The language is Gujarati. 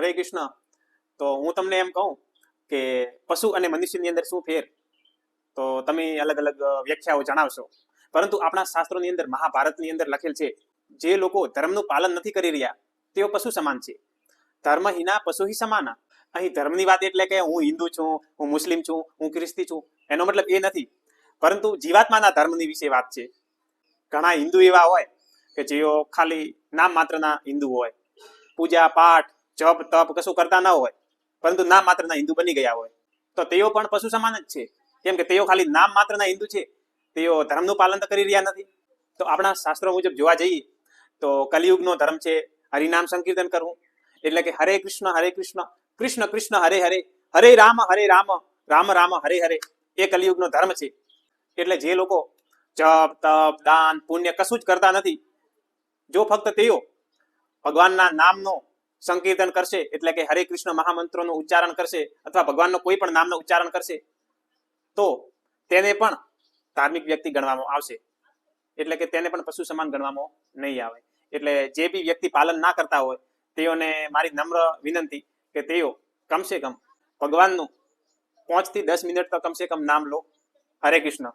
હરે કૃષ્ણ. તો હું તમને એમ કહું કે પશુ અને મનુષ્યની અંદર શું ફેર? તો તમે અલગ અલગ વ્યાખ્યાઓ જણાવશો. પરંતુ આપણા શાસ્ત્રોની અંદર, મહાભારતની અંદર લખેલ છે, જે લોકો ધર્મનું પાલન નથી કરી રહ્યા, તેઓ પશુ સમાન છે. ધર્મહીના પશુ હિ સમાના. અહીં ધર્મની વાત એટલે કે હું હિન્દુ છું, હું મુસ્લિમ છું, હું ખ્રિસ્તી છું, એનો મતલબ એ નથી. પરંતુ જીવાત્માના ધર્મની વિશે વાત છે. ઘણા હિન્દુ એવા હોય કે જેઓ ખાલી નામ માત્રના હિન્દુ હોય. પૂજા પાઠ જપ તપ કશું કરતા ન હોય, પરંતુ નામ માત્રના હિન્દુ બની ગયા હોય. તો તેઓ પણ પશુ સમાન જ છે. કેમ કે તેઓ ખાલી નામ માત્રના હિન્દુ છે. તેઓ ધર્મનું પાલન તો કરી રહ્યા નથી. તો આપણા શાસ્ત્રો મુજબ જોવા જઈએ, તો કલિયુગનો ધર્મ છે, હરિનામ સંકીર્તન કરવું. એટલે કે હરે કૃષ્ણ હરે કૃષ્ણ કૃષ્ણ કૃષ્ણ, હરે હરે હરે રામ હરે રામ રામ રામ, હરે હરે એ કલિયુગનો ધર્મ છે. એટલે જે લોકો જપ, તપ, દાન, પુણ્ય કશું જ કરતા નથી, જો ફક્ત તેઓ ભગવાનના નામનો સંકીર્તન કરશે, એટલે કે હરે કૃષ્ણ મહામંત્રોનું ઉચ્ચારણ કરશે અથવા ભગવાનનો કોઈ પણ નામનું ઉચ્ચારણ કરશે, તો તેને પણ ધાર્મિક વ્યક્તિ ગણવામાં આવશે. એટલે કે તેને પણ પશુ સમાન ગણવામાં નહીં આવે. એટલે જે બી વ્યક્તિ પાલન ના કરતા હોય, તેઓને મારી નમ્ર વિનંતી કે તેઓ કમસે કમ ભગવાનનું પાંચથી દસ મિનિટ તો કમસે કમ નામ લો. હરે કૃષ્ણ.